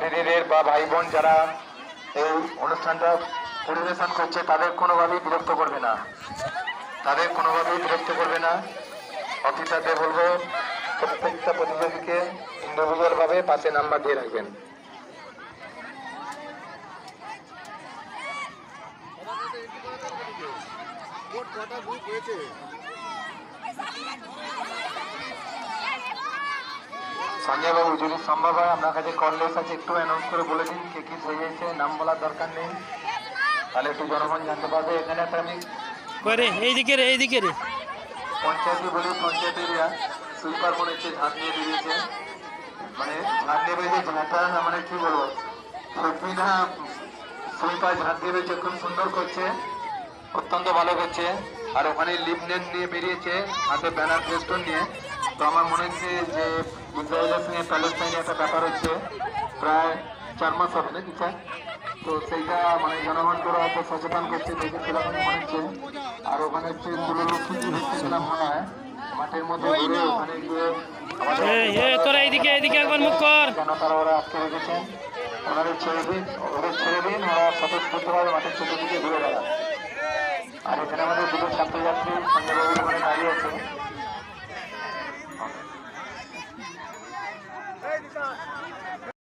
দিদিদের বা ভাই বোন যারা এই অনুষ্ঠানটা পরিবেশন করছে, তাদের কোনোভাবেই বিরক্ত করবে না। তাদের কোনোভাবেই বিরক্ত করবে না। অফিসারদের বলব, প্রত্যেকটা প্রতিযোগীকে ইন্ডিভিজুয়াল ভাবে পাশে নাম্বার দিয়ে রাখবেন। বাবু যদি সম্ভব হয় আপনার কাছে কল লেস আছে একটু অ্যানাউন্স করে বলে দিন কে কি সেজেছে নাম বলার দরকার নেই। তাহলে একটু জনগণ জানতে পারবে এখানে একটা আমি করে এইদিকে রে এইদিকে রে। পঞ্চায়েতে বলি পঞ্চায়েত এরিয়া সুইপার মনে হচ্ছে ঝাঁট দিয়ে বেরিয়েছে। মানে ঝাঁট দিয়ে বেরিয়েছে ঝাঁটা না মানে কি বলব? সত্যি না সুইপার ঝাঁট দিয়ে বেরিয়েছে খুব সুন্দর করছে অত্যন্ত ভালো করছে। আর ওখানে লিপনেট নিয়ে বেরিয়েছে হাতে ব্যানার ফেস্টন নিয়ে। তো আমার মনে হচ্ছে যে ইসরায়েলের সঙ্গে প্যালেস্টাইনে একটা ব্যাপার হচ্ছে প্রায় চার মাস হবে নাকি স্যার? তো সেইটা মানে জনগণকে এত সচেতন করছে দেখে সেরকম মনে হচ্ছে। আর ওখানে হচ্ছে দেখতেছিলাম মনে হয় মাঠের মধ্যে ঘুরে ওখানে গিয়ে তোরা এইদিকে এইদিকে একবার মুখ কর। কেন তারা ওরা আটকে রেখেছেন। ওনাদের ছেড়ে দিন ওদের ছেড়ে দিন ওরা স্বতঃস্ফূর্তভাবে মাঠের চতুর্দিকে ঘুরে বেড়ান আর এখানে আমাদের দুটো ছাত্রছাত্রী ওখানে দাঁড়িয়ে আছে। Stop.